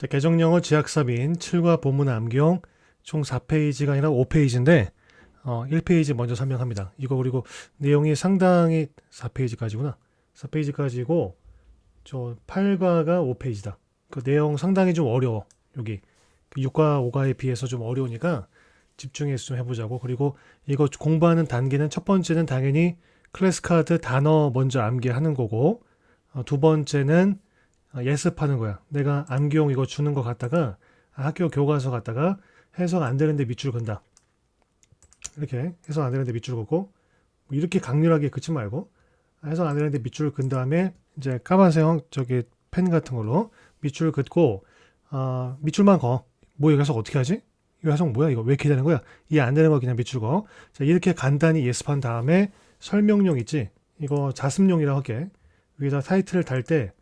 자, 개정영어 지학삽인 7과 본문 암기용 총 4페이지가 아니라 5페이지인데 어, 1페이지 먼저 설명합니다. 이거 그리고 내용이 상당히 4페이지까지구나. 4페이지까지고 저 8과가 5페이지다. 그 내용 상당히 좀 어려워. 여기 6과 5과에 비해서 좀 어려우니까 집중해서 좀 해보자고. 그리고 이거 공부하는 단계는 첫 번째는 당연히 클래스 카드 단어 먼저 암기하는 거고 어, 두 번째는 어, 예습하는 거야. 내가 암기용 이거 주는 거 갖다가 학교 교과서 갖다가 해석 안 되는데 밑줄 건다. 이렇게 해석 안 되는데 밑줄 긋고 뭐 이렇게 강렬하게 긋지 말고 해석 안 되는데 밑줄 근 다음에 이제 까만색 형 저기 펜 같은 걸로 밑줄 긋고 아 밑줄만 거. 뭐 여기 해석 어떻게 하지? 이거 해석 뭐야 이거 왜 이렇게 되는 거야? 이해 안 되는 거 그냥 밑줄 거. 자 이렇게 간단히 예습한 다음에 설명용 있지? 이거 자습용이라고 할게. 위에다 타이틀을 달 때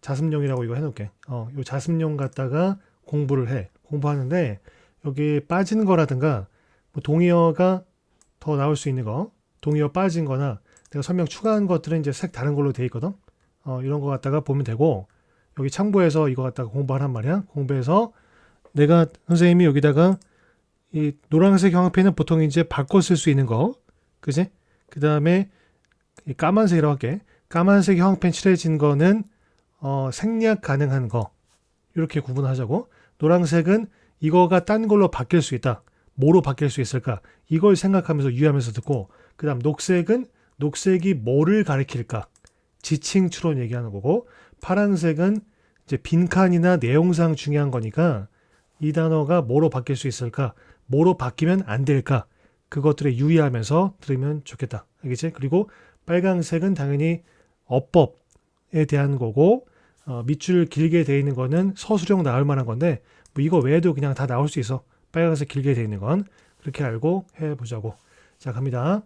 자습용이라고 이거 해놓을게. 어, 요 자습용 갖다가 공부를 해. 공부하는데 여기 빠진 거라든가 뭐 동의어가 더 나올 수 있는 거, 동의어 빠진 거나 내가 설명 추가한 것들은 이제 색 다른 걸로 돼 있거든. 어, 이런 거 갖다가 보면 되고 여기 참고해서 이거 갖다가 공부하란 말이야. 공부해서 내가 선생님이 여기다가 이 노란색 형광펜은 보통 이제 바꿔 쓸 수 있는 거, 그지? 그 다음에 이 까만색이라고 할게. 까만색 형광펜 칠해진 거는 어, 생략 가능한 거 이렇게 구분하자고. 노란색은 이거가 딴 걸로 바뀔 수 있다. 뭐로 바뀔 수 있을까? 이걸 생각하면서 유의하면서 듣고 그 다음 녹색은 녹색이 뭐를 가리킬까? 지칭 추론 얘기하는 거고 파란색은 이제 빈칸이나 내용상 중요한 거니까 이 단어가 뭐로 바뀔 수 있을까? 뭐로 바뀌면 안 될까? 그것들에 유의하면서 들으면 좋겠다. 알겠지? 그리고 빨강색은 당연히 어법에 대한 거고 어, 밑줄 길게 돼 있는 거는 서술형 나올 만한 건데 뭐 이거 외에도 그냥 다 나올 수 있어. 빨간색 길게 돼 있는 건 그렇게 알고 해보자고. 자 갑니다.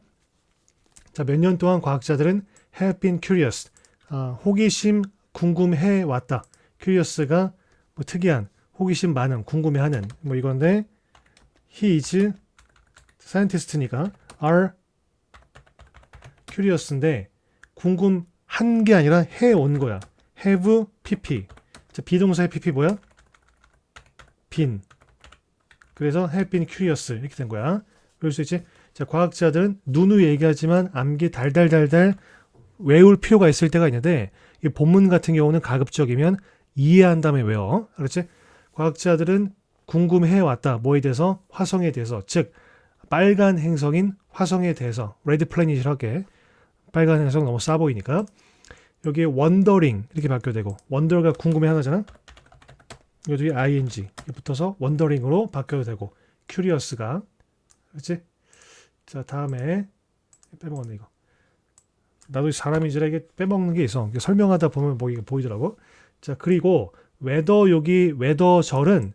자 몇 년 동안 과학자들은 have been curious. 아, 호기심 궁금해 왔다. curious가 뭐 특이한 호기심 많은 궁금해하는 뭐 이건데 he is scientist니까 are curious인데 궁금 한 게 아니라 해 온 거야. have pp. 자, 비동사의 pp 뭐야? 빈. 그래서 have been curious 이렇게 된 거야. 그럴 수 있지. 자, 과학자들은 누누 얘기하지만 암기 달달달달 외울 필요가 있을 때가 있는데 이 본문 같은 경우는 가급적이면 이해한 다음에 외워. 그렇지? 과학자들은 궁금해 왔다. 뭐에 대해서? 화성에 대해서. 즉 빨간 행성인 화성에 대해서. 레드 플래닛이라게 빨간 행성 너무 싸 보이니까 여기에 wondering 이렇게 바뀌어되고 wonder가 궁금해 하나잖아. 여기 ing 붙어서 wondering으로 바뀌어도 되고 curious가 그렇지? 자 다음에 빼먹었네 이거. 나도 사람이지라 이게 빼먹는 게 있어. 설명하다 보면 뭐 이게 보이더라고. 자 그리고 웨더 여기 웨더 절은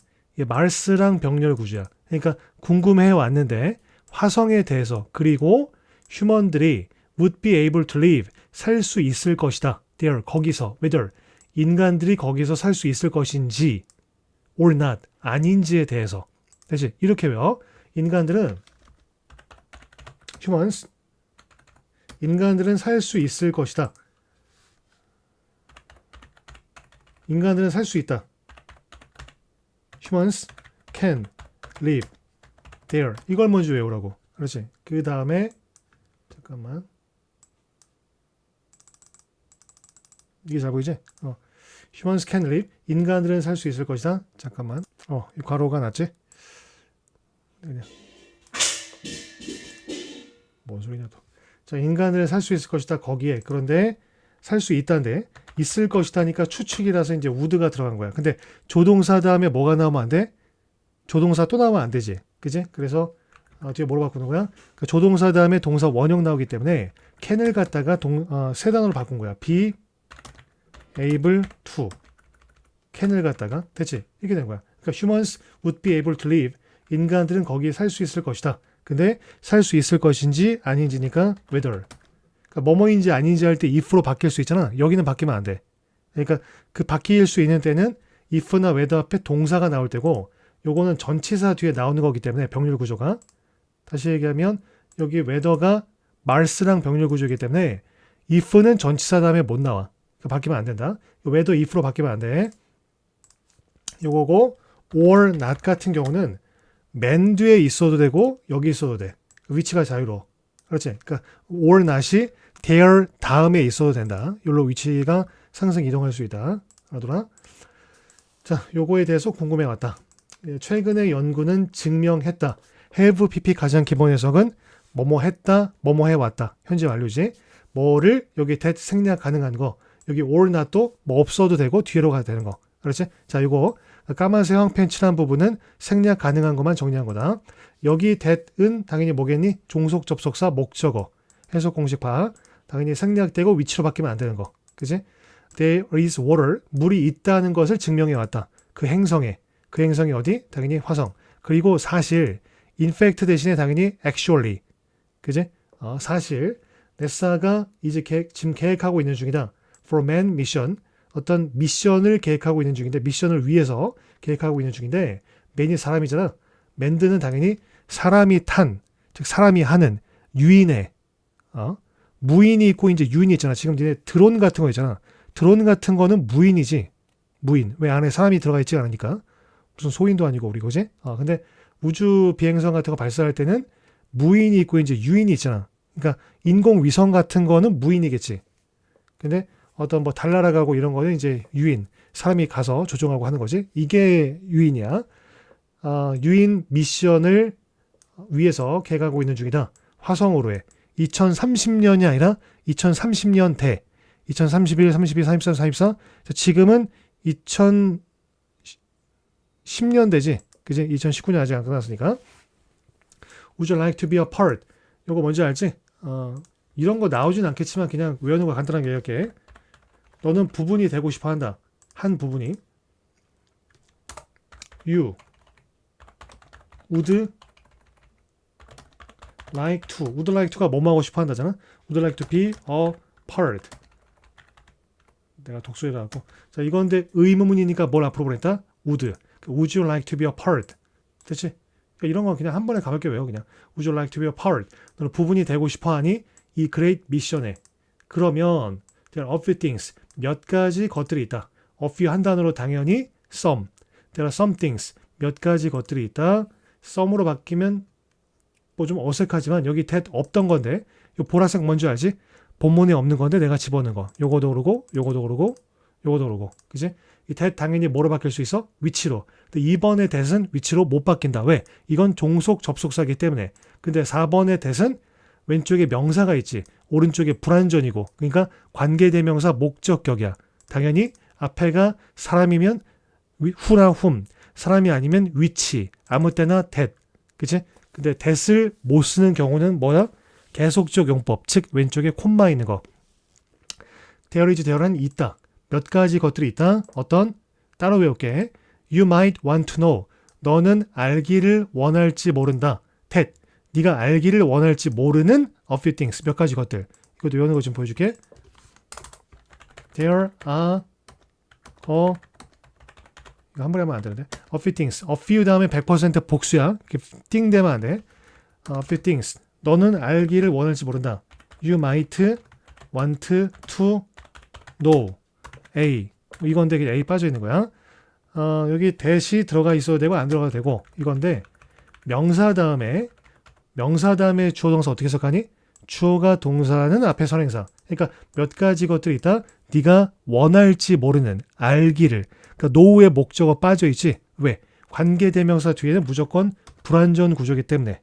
마르스랑 병렬 구조야. 그러니까 궁금해 왔는데 화성에 대해서 그리고 휴먼들이 would be able to live 살 수 있을 것이다. there 거기서 whether 인간들이 거기서 살 수 있을 것인지 or not 아닌지에 대해서 대신 이렇게 외워 인간들은 humans 인간들은 살 수 있을 것이다. 인간들은 살 수 있다. humans can live there 이걸 먼저 외우라고 그렇지 그 다음에 잠깐만 이게 잘 보이지? 어. can live 인간들은 살 수 있을 것이다 잠깐만 어, 이 괄호가 낫지? 그냥. 뭔 소리냐 또. 자, 인간들은 살 수 있을 것이다 거기에 그런데 살 수 있다는데 있을 것이다니까 추측이라서 이제 우드가 들어간 거야. 근데 조동사 다음에 뭐가 나오면 안 돼? 조동사 또 나오면 안 되지. 그지? 그래서 어, 뒤에 뭐로 바꾸는 거야? 그 조동사 다음에 동사 원형 나오기 때문에 can을 갖다가 동, 어, 세 단어로 바꾼 거야. be able to can을 갖다가 됐지? 이렇게 된 거야. 그러니까 humans would be able to live 인간들은 거기에 살 수 있을 것이다. 근데 살 수 있을 것인지 아닌지니까 whether 그러니까 뭐뭐인지 아닌지 할 때 if로 바뀔 수 있잖아. 여기는 바뀌면 안 돼. 그러니까 그 바뀔 수 있는 때는 if나 whether 앞에 동사가 나올 때고 요거는 전치사 뒤에 나오는 거기 때문에 병렬 구조가 다시 얘기하면 여기 whether가 말스랑 병렬 구조이기 때문에 if는 전치사 다음에 못 나와. 그러니까 바뀌면 안 된다. whether if로 바뀌면 안 돼. 요거고 or not 같은 경우는 맨 뒤에 있어도 되고 여기 있어도 돼. 위치가 자유로워. 그렇지? 그러니까 or not이 there 다음에 있어도 된다. 요로 위치가 상승 이동할 수 있다. 알아두라. 자, 요거에 대해서 궁금해 왔다. 예, 최근의 연구는 증명했다. have pp 가장 기본 해석은 뭐뭐 했다, 뭐뭐 해왔다. 현재 완료지. 뭐를 여기 that 생략 가능한 거. 여기 not도 뭐 없어도 되고 뒤로 가도 되는 거. 그렇지? 자, 이거 까만색 황펜 칠한 부분은 생략 가능한 것만 정리한 거다. 여기 that은 당연히 뭐겠니? 종속 접속사 목적어. 해석 공식파. 당연히 생략되고 위치로 바뀌면 안 되는 거. 그지? There is water. 물이 있다는 것을 증명해 왔다. 그 행성에. 그 행성이 어디? 당연히 화성. 그리고 사실 in fact 대신에 당연히 actually. 그지? 어, 사실 네사가 이제 계획, 지금 계획하고 있는 중이다. For man mission. 어떤 미션을 계획하고 있는 중인데 미션을 위해서 계획하고 있는 중인데 맨이 사람이잖아. 맨드는 당연히 사람이 탄, 즉 사람이 하는 유인의 어? 무인이 있고 이제 유인이 있잖아. 지금 니네 드론 같은 거 있잖아. 드론 같은 거는 무인이지. 무인. 왜 안에 사람이 들어가 있지 않으니까. 무슨 소인도 아니고 우리 거지? 어, 근데 우주 비행선 같은 거 발사할 때는 무인이 있고 이제 유인이 있잖아. 그러니까 인공 위성 같은 거는 무인이겠지. 근데 어떤 뭐 달나라 가고 이런 거는 이제 유인. 사람이 가서 조종하고 하는 거지. 이게 유인이야. 어, 유인 미션을 위해서 계획하고 있는 중이다. 화성으로의 2030년이 아니라 2030년 대 2031, 32, 33, 34 지금은 2010년 되지. 그지? 2019년 아직 안 끝났으니까. Would you like to be a part? 요거 뭔지 알지? 어, 이런 거 나오진 않겠지만 그냥 외우는 거 간단하게 이렇게. 너는 부분이 되고 싶어 한다. 한 부분이. You would like to. would like to가 뭐뭐 하고 싶어 한다잖아. would like to be a part. 내가 독소에다 하고. 자, 이건데 의문문이니까 뭘 앞으로 보냈다? would. would you like to be a part? 됐지? 그러니까 이런 거 그냥 한 번에 가볍게 외워 그냥. would you like to be a part? 너는 부분이 되고 싶어 하니 이 great mission에. 그러면 there are a few things. 몇 가지 것들이 있다. a few 한 단어로 당연히 some. there are some things. 몇 가지 것들이 있다. some으로 바뀌면 뭐 좀 어색하지만 여기 that 없던 건데 이 보라색 뭔지 알지? 본문에 없는 건데 내가 집어넣은 거. 요거도 그러고 요거도 그러고 요거도 그러고. 그지? 이 that 당연히 뭐로 바뀔 수 있어? 위치로. 근데 2번의 that은 위치로 못 바뀐다. 왜? 이건 종속 접속사기 때문에. 근데 4번의 that은 왼쪽에 명사가 있지. 오른쪽에 불완전이고. 그러니까 관계대명사 목적격이야. 당연히 앞에가 사람이면 후나 훔. 사람이 아니면 위치. 아무 때나 that. 그치? 근데 that을 못 쓰는 경우는 뭐야? 계속적 용법. 즉 왼쪽에 콤마 있는 거. is there는 있다. 몇 가지 것들이 있다. 어떤? 따로 외울게. You might want to know. 너는 알기를 원할지 모른다. that. 네가 알기를 원할지 모르는 a few things. 몇 가지 것들. 이것도 외우는 거 좀 보여줄게. There are a 이거 한 번에 하면 안 되는데. A few things. A few 다음에 100% 복수야. 이렇게 띵 되면 안 돼. A few things. 너는 알기를 원할지 모른다. You might want to know. A. 이건데 A 빠져 있는 거야. 어, 여기 대시 들어가 있어도 되고 안 들어가도 되고 이건데 명사 다음에 명사 다음에 주어 동사 어떻게 해석하니? 주어가 동사는 앞에 선행사. 그러니까 몇 가지 것들이 있다. 네가 원할지 모르는 알기를. 그러니까 노우의 목적어 빠져 있지. 왜? 관계 대명사 뒤에는 무조건 불완전 구조기 때문에.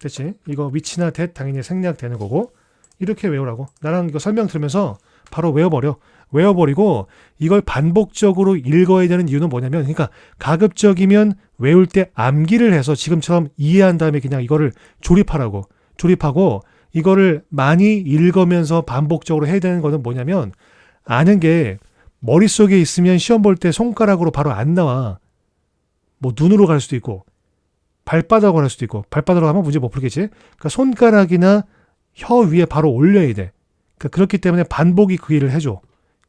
됐지? 이거 위치나 that 당연히 생략되는 거고 이렇게 외우라고. 나랑 이거 설명 들으면서 바로 외워버려. 외워버리고 이걸 반복적으로 읽어야 되는 이유는 뭐냐면 그러니까 가급적이면 외울 때 암기를 해서 지금처럼 이해한 다음에 그냥 이거를 조립하라고. 조립하고 이거를 많이 읽으면서 반복적으로 해야 되는 거는 뭐냐면 아는 게 머릿속에 있으면 시험 볼 때 손가락으로 바로 안 나와. 뭐 눈으로 갈 수도 있고 발바닥으로 할 수도 있고 발바닥으로 하면 문제 못 풀겠지. 그러니까 손가락이나 혀 위에 바로 올려야 돼. 그러니까 그렇기 때문에 반복이 그 일을 해줘.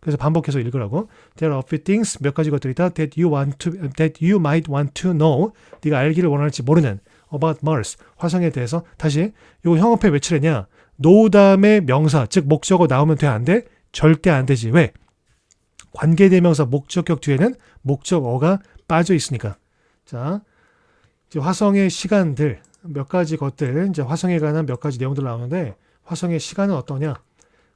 그래서 반복해서 읽으라고. There are a few things 몇 가지 것들이 있다. That you want to, that you might want to know. 네가 알기를 원할지 모르는 about Mars 화성에 대해서 다시 이거 형업해 외치랬냐? know 다음에 명사 즉 목적어 나오면 돼 안 돼? 절대 안 되지. 왜? 관계대명사 목적격 뒤에는 목적어가 빠져 있으니까. 자, 이제 화성의 시간들 몇 가지 것들 이제 화성에 관한 몇 가지 내용들 나오는데 화성의 시간은 어떠냐?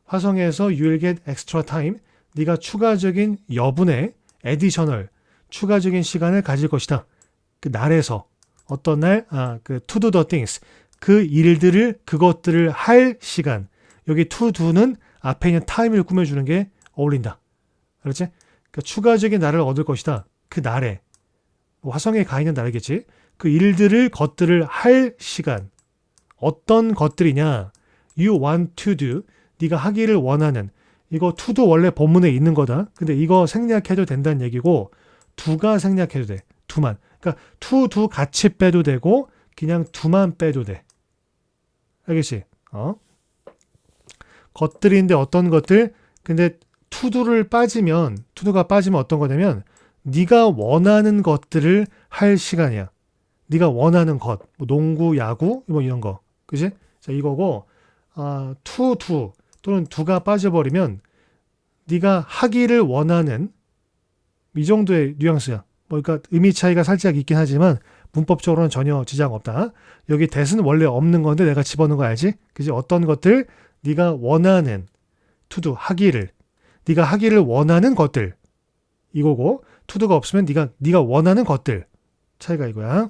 화성에서 you will get extra time. 네가 추가적인 여분의 additional 추가적인 시간을 가질 것이다. 그 날에서 어떤 날, 아, 그 to do the things 그 일들을 그것들을 할 시간. 여기 to do는 앞에 있는 time을 꾸며주는 게 어울린다. 그렇지? 그러니까 추가적인 날을 얻을 것이다. 그 날에 뭐 화성에 가 있는 날이겠지. 그 일들을 것들을 할 시간. 어떤 것들이냐? You want to do. 네가 하기를 원하는. 이거 to도 원래 본문에 있는 거다. 근데 이거 생략해도 된다는 얘기고 두가 생략해도 돼. 두만. 그러니까 to, do 같이 빼도 되고 그냥 두만 빼도 돼. 알겠지? 어? 것들인데 어떤 것들? 근데 투두를 빠지면 투두가 빠지면 어떤 거냐면 네가 원하는 것들을 할 시간이야. 네가 원하는 것, 뭐 농구, 야구, 뭐 이런 거, 그지? 자 이거고 아, 투, 두 또는 두가 빠져버리면 네가 하기를 원하는 이 정도의 뉘앙스야. 뭐 그러니까 의미 차이가 살짝 있긴 하지만 문법적으로는 전혀 지장 없다. 여기 대은 원래 없는 건데 내가 집어넣은 거 알지? 그지? 어떤 것들 네가 원하는 투두 하기를 네가 하기를 원하는 것들 이거고 투두가 없으면 네가 네가 원하는 것들 차이가 이거야.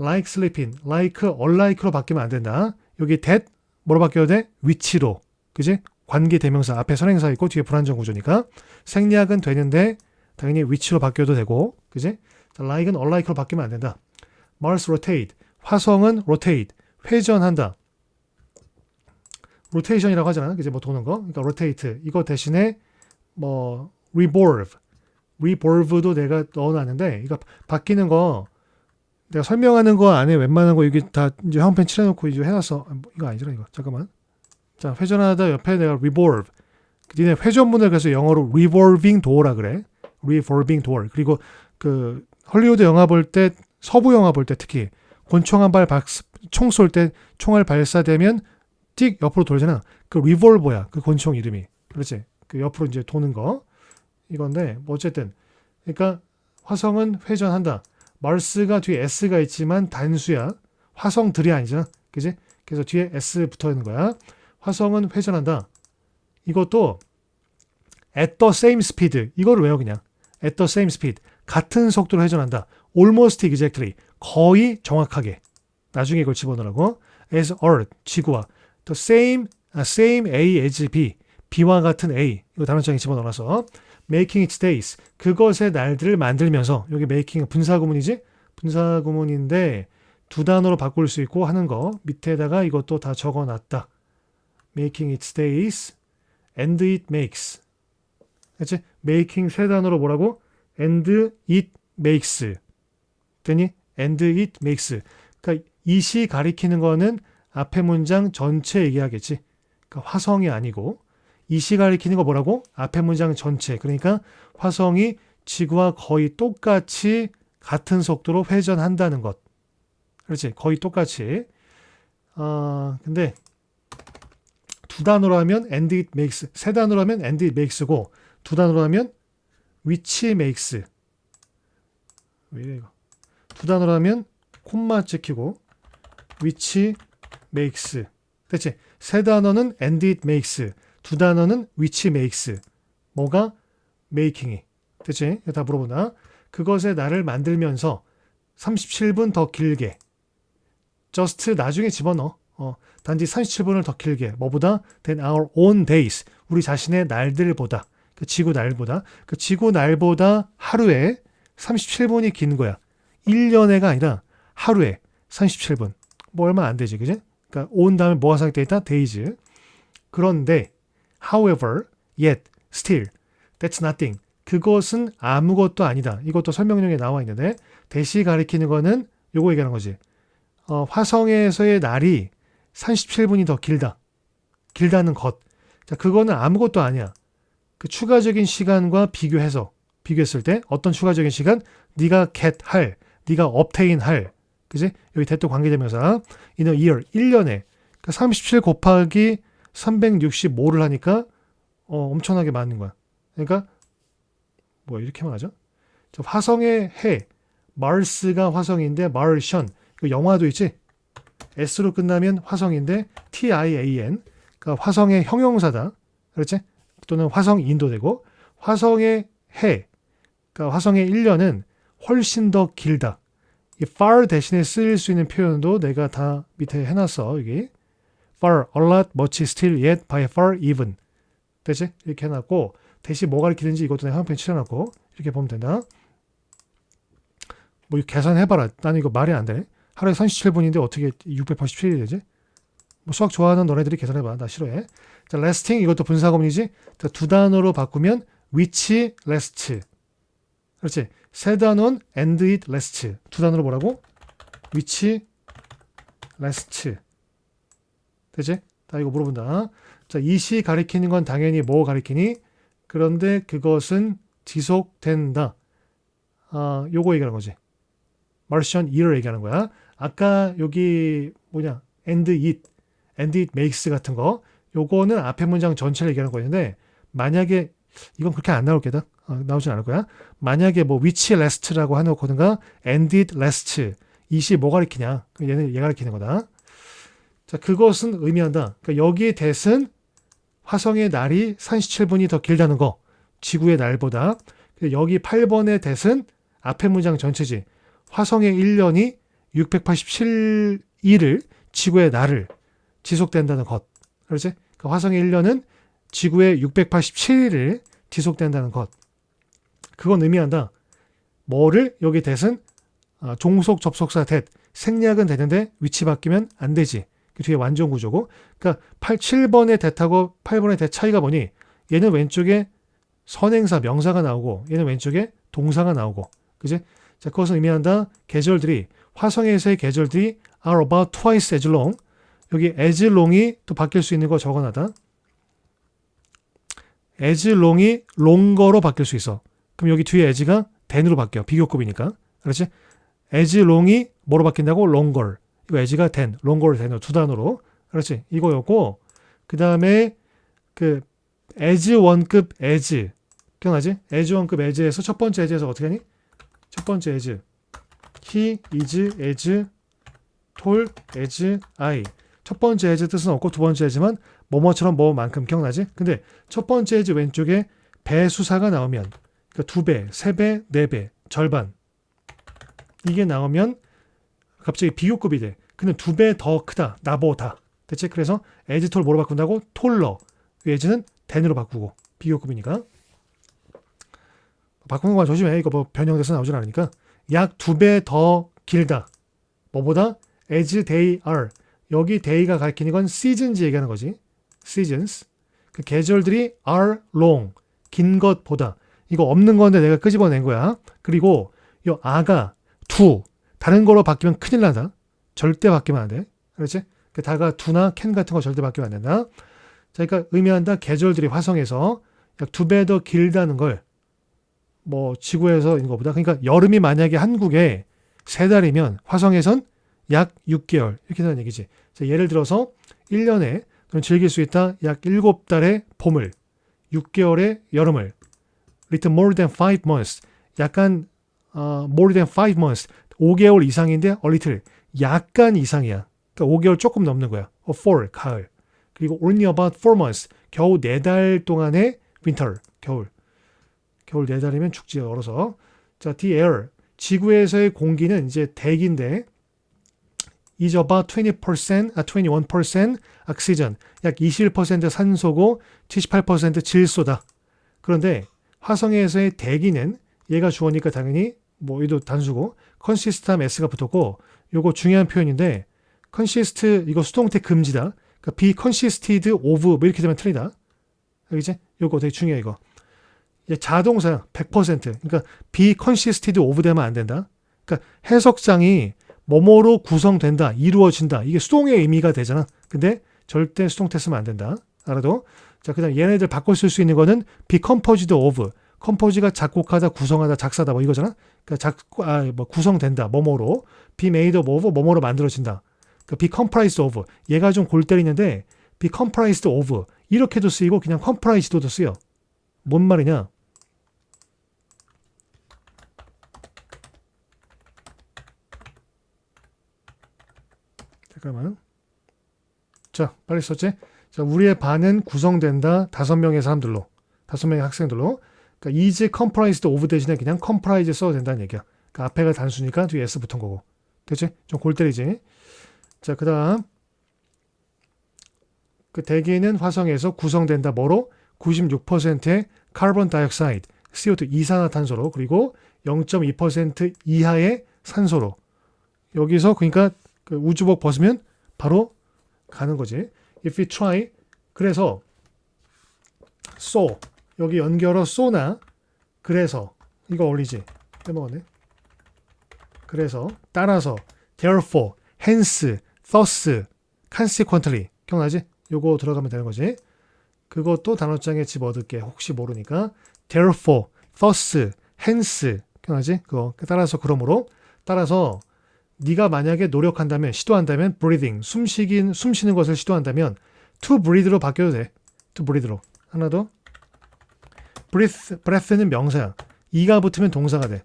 like sleeping, like, unlike로 바뀌면 안 된다. 여기 that 뭐로 바뀌어야 돼? 위치로. 그지? 관계 대명사 앞에 선행사 있고 뒤에 불안정 구조니까 생략은 되는데 당연히 위치로 바뀌어도 되고 그지? 자, like은 unlike로 바뀌면 안 된다. Mars rotate, 화성은 rotate, 회전한다. 로테이션이라고 하잖아. 그지? 뭐 도는 거. 그러니까 rotate. 이거 대신에 뭐 revolve. revolve도 내가 넣어놨는데 이거 바뀌는 거 내가 설명하는 거 안에 웬만한 거 여기 다 이제 화면펜 칠해놓고 이제 해놨어. 아, 뭐, 이거 아니잖아 이거. 잠깐만. 자 회전하다 옆에 내가 revolve. 니네 회전문을 그래서 영어로 revolving door라 그래. revolving door. 그리고 그 헐리우드 영화 볼 때 서부 영화 볼 때 특히 권총 한 발 총 쏠 때 총알 발사되면 띡 옆으로 돌잖아. 그 리볼버야. 그 권총 이름이. 그렇지. 그 옆으로 이제 도는 거. 이건데 뭐 어쨌든 그러니까 화성은 회전한다. 마르스가 뒤에 S가 있지만 단수야. 화성들이 아니잖아. 그지? 그래서 뒤에 S 붙어 있는 거야. 화성은 회전한다. 이것도 at the same speed. 이거를 외워 그냥. at the same speed. 같은 속도로 회전한다. almost exactly. 거의 정확하게. 나중에 이걸 집어넣으라고. as Earth. 지구와. the same, same A as B. B와 같은 A. 이거 단어장에 집어넣어서 making its days. 그것의 날들을 만들면서 여기 making 분사구문이지? 분사구문인데 두 단어로 바꿀 수 있고 하는 거 밑에다가 이것도 다 적어놨다. Making its days and it makes. 그치? making 세 단어로 뭐라고? and it makes. 되니? and it makes. 그러니까 it이 가리키는 거는 앞에 문장 전체 얘기하겠지. 그러니까 화성이 아니고 이 시 가리키는 거 뭐라고? 앞에 문장 전체. 그러니까 화성이 지구와 거의 똑같이 같은 속도로 회전한다는 것. 그렇지. 거의 똑같이. 아, 근데 두 단어로 하면 and it makes. 세 단어로 하면 and it makes고 두 단어로 하면 which makes. 왜 이래 이거. 두 단어로 하면 콤마 찍히고 which makes. 됐지? 세 단어는 and it makes. 두 단어는 which makes. 뭐가? making이. 됐지? 다 물어본다. 그것에 나를 만들면서 37분 더 길게. just 나중에 집어넣어. 어, 단지 37분을 더 길게. 뭐보다? than our own days. 우리 자신의 날들보다. 그 지구 날보다. 그 지구 날보다 하루에 37분이 긴 거야. 1년에가 아니라 하루에 37분. 뭐 얼마 안 되지, 그지? 그러니까 온 다음에 뭐가 생각돼 있다? days. 그런데 however, yet, still, that's nothing. 그것은 아무것도 아니다. 이것도 설명용에 나와 있는데 대시 가리키는 거는 요거 얘기하는 거지. 어, 화성에서의 날이 37분이 더 길다. 길다는 것. 자, 그거는 아무것도 아니야. 그 추가적인 시간과 비교해서 비교했을 때 어떤 추가적인 시간? 네가 get 할, 네가 obtain 할. 그지? 여기 대또 관계되면서 in a year 1년에 그러니까 37 곱하기 365를 하니까 어, 엄청나게 많은 거야. 그러니까 뭐 이렇게 말하죠? 자, 화성의 해 마르스가 화성인데 마르션 그 영화도 있지? S로 끝나면 화성인데 T-I-A-N 그러니까 화성의 형용사다. 그렇지? 또는 화성인도 되고 화성의 해 그러니까 화성의 1년은 훨씬 더 길다. 이 far 대신에 쓰일 수 있는 표현도 내가 다 밑에 해놨어. 여기 far, a lot, much, still, yet, by far, even 되지? 이렇게 해놨고 대신 뭐 가리키는지 이것도 내가 한편 칠해놨고 이렇게 보면 된다. 뭐 계산해봐라. 나는 이거 말이 안 되네. 하루에 37분인데 어떻게 687이 되지? 뭐 수학 좋아하는 너네들이 계산해봐. 나 싫어해. 자, lasting 이것도 분사 구문이지. 자, 두 단어로 바꾸면 which lasts. 그렇지. 세 단어는 and it lasts. 두 단어로 뭐라고? which lasts. 되지? 나 이거 물어본다. 자, 이 시 가리키는 건 당연히 뭐 가리키니? 그런데 그것은 지속된다. 아, 요거 얘기하는 거지. Martian year 얘기하는 거야. 아까 여기 뭐냐? and it, and it makes 같은 거. 요거는 앞에 문장 전체를 얘기하는 거였는데 만약에 이건 그렇게 안 나올 게다. 어, 나오진 않을 거야. 만약에 뭐 which last라고 해놓고든가 and it lasts 이시 뭐 가리키냐? 얘는 얘 가리키는 거다. 자, 그것은 의미한다. 그러니까 여기 대은 화성의 날이 37분이 더 길다는 거. 지구의 날보다. 여기 8번의 대은 앞에 문장 전체지. 화성의 1년이 687일을 지구의 날을 지속된다는 것. 그렇지? 그러니까 화성의 1년은 지구의 687일을 지속된다는 것. 그건 의미한다. 뭐를 여기 대은 아, 종속 접속사 대 생략은 되는데 위치 바뀌면 안 되지. 그 뒤에 완전 구조고. 그러니까 8, 7번의 대타고 8번의 대 차이가 뭐니? 얘는 왼쪽에 선행사 명사가 나오고 얘는 왼쪽에 동사가 나오고. 그지? 자, 그것은 의미한다. 계절들이 화성에서의 계절들이 are about twice as long. 여기 as long이 또 바뀔 수 있는 거 적어놨다. as long이 longer로 바뀔 수 있어. 그럼 여기 뒤에 as가 then으로 바뀌어. 비교급이니까. 그렇지? as long이 뭐로 바뀐다고? longer. 이거 as가 ten, longer, then으로 두 단어로. 그렇지? 이거였고 그 다음에 그 as 원급 as 기억나지? as 원급 as에서 첫 번째 as에서 어떻게 하니? 첫 번째 as he is as tall as I 첫 번째 as 뜻은 없고 두 번째 as만 뭐뭐처럼 뭐만큼 기억나지? 근데 첫 번째 as 왼쪽에 배수사가 나오면 그러니까 두 배, 세 배, 네 배, 절반 이게 나오면 갑자기 비교급이 돼. 근데 두 배 더 크다. 나보다. 대체 그래서 as tall 뭐로 바꾼다고? 톨러. as는 then으로 바꾸고 비교급이니까 바꾸는 거 조심해. 이거 뭐 변형돼서 나오진 않으니까. 약 두 배 더 길다. 뭐보다? as they are. 여기 day가 가리키는 건 seasons 얘기하는 거지. seasons. 그 계절들이 are long. 긴 것보다. 이거 없는 건데 내가 끄집어낸 거야. 그리고 이 아가 to. 다른 거로 바뀌면 큰일 나다. 절대 바뀌면 안 돼. 그렇지? 그 다가 두나 캔 같은 거 절대 바뀌면 안 된다. 자, 그러니까 의미한다. 계절들이 화성에서 약 두 배 더 길다는 걸 뭐 지구에서 있는 것보다 그러니까 여름이 만약에 한국에 세 달이면 화성에선 약 6개월 이렇게 되는 얘기지. 자, 예를 들어서 1년에 그럼 즐길 수 있다 약 7달의 봄을 6개월의 여름을 little more than 5 months 약간 어, more than 5 months 5개월 이상인데 a little 약간 이상이야. 그러니까 5개월 조금 넘는 거야. or fall 가을. 그리고 only about 4 months 겨우 4달 동안의 winter 겨울. 겨울 4달이면 죽지 얼어서. 자, the air. 지구에서의 공기는 이제 대기인데 is about 20%, 아, 21% oxygen. 약 21% 산소고 78% 질소다. 그런데 화성에서의 대기는 얘가 주어니까 당연히 뭐 얘도 단수고 consist하면 s가 붙었고 요거 중요한 표현인데 consist 이거 수동태 금지다. 그러니까 be consisted of 뭐 이렇게 되면 틀리다. 알겠지? 요거 되게 중요해 이거. 자동사야 100% 그러니까 be consisted of 되면 안 된다. 그러니까 해석장이 뭐뭐로 구성된다, 이루어진다. 이게 수동의 의미가 되잖아. 근데 절대 수동태 쓰면 안 된다. 알아도. 자, 그 다음 얘네들 바꿔 쓸 수 있는 거는 be composed of. 컴포즈가 작곡하다, 구성하다, 작사다 뭐 이거잖아. 그러니까 작, 아, 뭐 구성된다, 뭐뭐로. be made of, 뭐뭐로 만들어진다. 그러니까 be comprised of. 얘가 좀 골 때리는데 be comprised of 이렇게도 쓰이고 그냥 comprised도 쓰여. 뭔 말이냐? 잠깐만. 자, 빨리 썼지? 자, 우리의 반은 구성된다. 다섯 명의 사람들로. 다섯 명의 학생들로. 그러니까 is comprised of 대신에 그냥 comprise 써도 된다는 얘기야. 그러니까 앞에가 단수니까 뒤에 s 붙은 거고. 됐지? 좀 골 때리지? 자, 그 다음. 그 대기는 화성에서 구성된다. 뭐로? 96%의 카본 다이옥사이드, CO2 이산화탄소로 그리고 0.2% 이하의 산소로 여기서 그러니까 그 우주복 벗으면 바로 가는 거지. If we try 그래서 so 여기 연결어 so나 그래서 이거 어울리지? 빼먹었네. 그래서 따라서 therefore, hence, thus, consequently 기억나지? 요거 들어가면 되는 거지. 그것도 단어장에 집어넣게 혹시 모르니까 therefore, thus, hence 기억나지? 그거 따라서 그러므로 따라서 네가 만약에 노력한다면 시도한다면 breathing 숨쉬긴 숨 쉬는 것을 시도한다면 to breathe로 바뀌어도 돼. to breathe로 하나 더 breath breath는 명사야. 이가 붙으면 동사가 돼.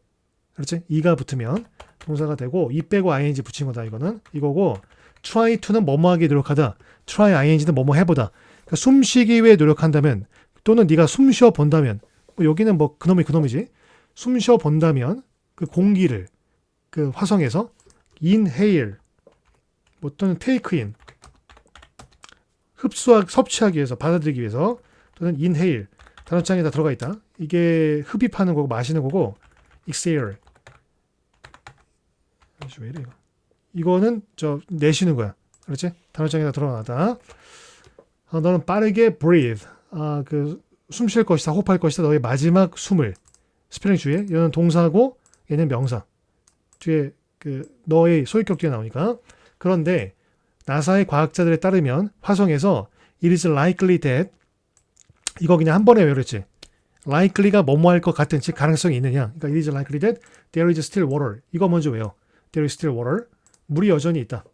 그렇지? 이가 붙으면 동사가 되고 이 빼고 ing 붙인 거다 이거는 이거고 try to는 뭐뭐 하기 노력하다. try ing는 뭐뭐 해 보다. 그러니까 숨쉬기 위해 노력한다면 또는 네가 숨 쉬어 본다면 뭐 여기는 뭐 그놈이 그놈이지. 숨 쉬어 본다면 그 공기를 그 화성에서 inhale 뭐 또는 in 흡수하 섭취하기 위해서 받아들이기 위해서 또는 inhale 단어장에 다 들어가 있다. 이게 흡입하는 거고 마시는 거고 exhale 왜 이래 이거 이거는 저 내쉬는 거야. 그렇지? 단어장에 다 들어가다. 아, 너는 빠르게 breathe 아 그 숨 쉴 것이다 호흡할 것이다 너의 마지막 숨을 스펠링 주의해 얘는 동사고 얘는 명사 뒤에 그 너의 소유격 뒤에 나오니까. 그런데 나사의 과학자들에 따르면 화성에서 it is likely that 이거 그냥 한 번에 외웠지. Likely가 뭐뭐 할 것 같은 즉 가능성이 있느냐? 그러니까 it is likely that there is still water. 이거 먼저 외워. There is still water. 물이 여전히 있다.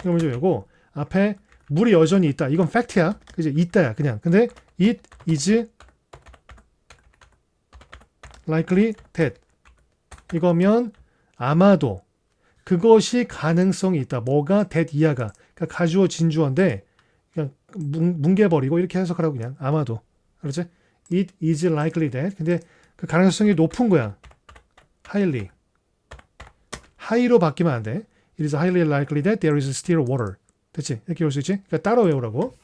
이거 먼저 외우고 앞에 물이 여전히 있다. 이건 팩트야. 그지 있다야 그냥. 근데 it is likely that 이거면 아마도 그것이 가능성이 있다. 뭐가 that 이하가 그러니까 가주어 진주어인데 그냥 뭉, 뭉개버리고 이렇게 해석하라고 그냥 아마도 그렇지? It is likely that 근데 그 가능성이 높은 거야. highly high로 바뀌면 안 돼. It is highly likely that there is still water. 됐지? 이렇게 볼수 있지? 그러니까 따로 외우라고.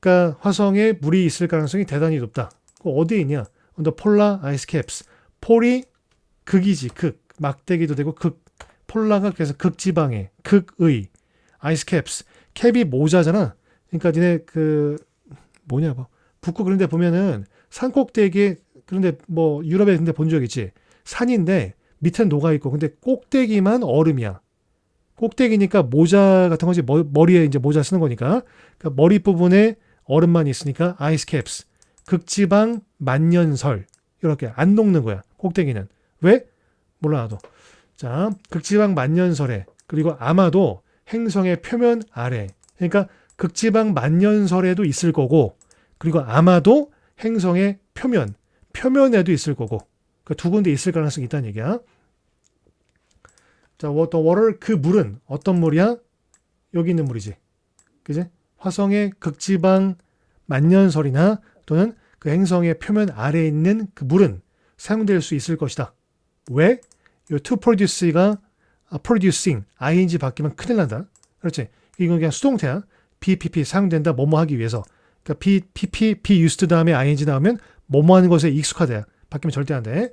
그러니까 화성에 물이 있을 가능성이 대단히 높다. 그 어디에 있냐? The polar ice caps. 폴이 극이지, 극. 막대기도 되고 극. 폴라가 그래서 극지방에, 극의. ice caps. 캡이 모자잖아. 그러니까 니네 그 뭐냐 뭐 북극 그런 데 보면은 산 꼭대기에 그런데 뭐 유럽에 근데 본 적 있지. 산인데 밑엔 녹아 있고 근데 꼭대기만 얼음이야. 꼭대기니까 모자 같은 거지 머리에 이제 모자 쓰는 거니까 그러니까 머리 부분에 얼음만 있으니까 아이스 캡스 극지방 만년설 이렇게 안 녹는 거야 꼭대기는 왜 몰라 나도 자 극지방 만년설에 그리고 아마도 행성의 표면 아래 그러니까 극지방 만년설에도 있을 거고 그리고 아마도 행성의 표면 표면에도 있을 거고 그두 군데 있을 가능성이 있다는 얘기야. 자, the water 그 물은 어떤 물이야? 여기 있는 물이지. 그지? 화성의 극지방 만년설이나 또는 그 행성의 표면 아래에 있는 그 물은 사용될 수 있을 것이다. 왜? 요 to produce가 아, producing ing 바뀌면 큰일 난다. 그렇지? 이건 그냥 수동태야. BPP 사용된다 뭐뭐 하기 위해서. 그러니까 BPP be used 다음에 ing 나오면 뭐뭐 하는 것에 익숙하다. 바뀌면 절대 안 돼.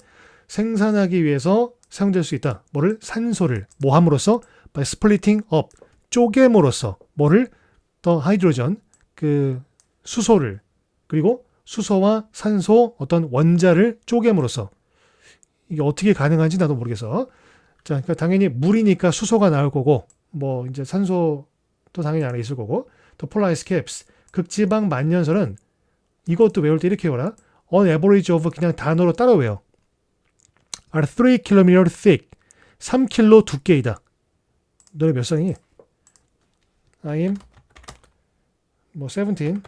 생산하기 위해서 사용될 수 있다. 뭐를? 산소를 뭐 함으로써? by splitting up. 쪼개므로써 뭐를? 더 하이드로전 그 수소를 그리고 수소와 산소 어떤 원자를 쪼개므로써 이게 어떻게 가능한지 나도 모르겠어. 자, 그러니까 당연히 물이니까 수소가 나올 거고 뭐 이제 산소도 당연히 안에 있을 거고 또 폴라이스 캡스 극지방 만년설은 이것도 외울 때 이렇게 외워라. on average of 그냥 단어로 따라 외워. are 3 km thick. 3km 두께이다. 너네 몇 살이니? I'm 뭐 17.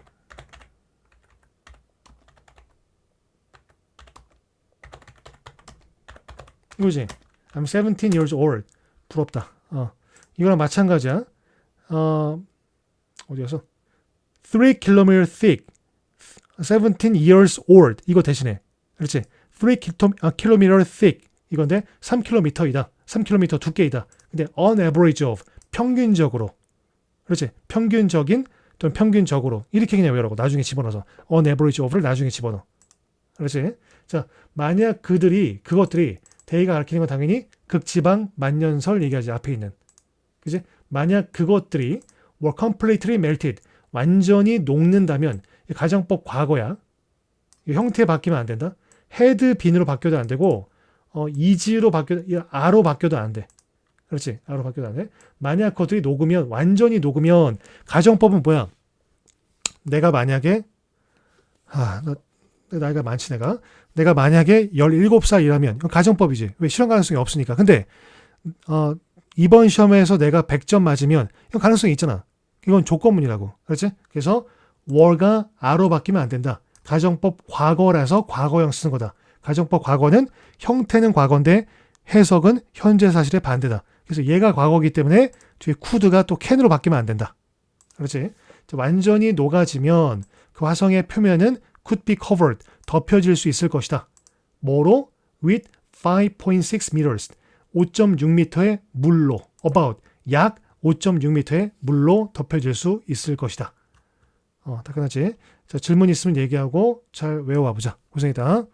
이거지. I'm 17 years old. 부럽다. 어. 이거랑 마찬가지야. 어, 어디였어? 3 km thick. 17 years old. 이거 대신에. 그렇지. 3 km thick. 이건데 3km이다. 3km 두께이다. 근데 on average of. 평균적으로. 그렇지. 평균적인 또는 평균적으로. 이렇게 그냥 외우라고. 나중에 집어넣어서. on average of를 나중에 집어넣어. 그렇지. 자, 만약 그들이, 그것들이 대의가 가리키는 건 당연히 극지방 만년설 얘기하지 앞에 있는. 그지? 만약 그것들이 were completely melted. 완전히 녹는다면 이 가정법 과거야. 이 형태 바뀌면 안 된다. had been으로 바뀌어도 안 되고 어, is로 바뀌어도 이 a로 바뀌어도 안 돼. 그렇지. a로 바뀌어도 안 돼. 만약 그것들이 녹으면 완전히 녹으면 가정법은 뭐야? 내가 만약에 아, 나, 내 나이가 많지 내가. 내가 만약에 17살이라면 이건 가정법이지. 왜 실현 가능성이 없으니까. 근데 어, 이번 시험에서 내가 100점 맞으면 이건 가능성이 있잖아. 이건 조건문이라고. 그렇지? 그래서 were가 a로 바뀌면 안 된다. 가정법 과거라서 과거형 쓰는 거다. 가정법 과거는 형태는 과거인데 해석은 현재 사실의 반대다. 그래서 얘가 과거이기 때문에 뒤에 could가 또 can으로 바뀌면 안 된다. 그렇지? 완전히 녹아지면 그 화성의 표면은 could be covered, 덮여질 수 있을 것이다. 뭐로? with 5.6 meters, 5.6m의 물로, about, 약 5.6m의 물로 덮여질 수 있을 것이다. 어, 다 끝났지? 자, 질문 있으면 얘기하고 잘 외워와 보자. 고생했다.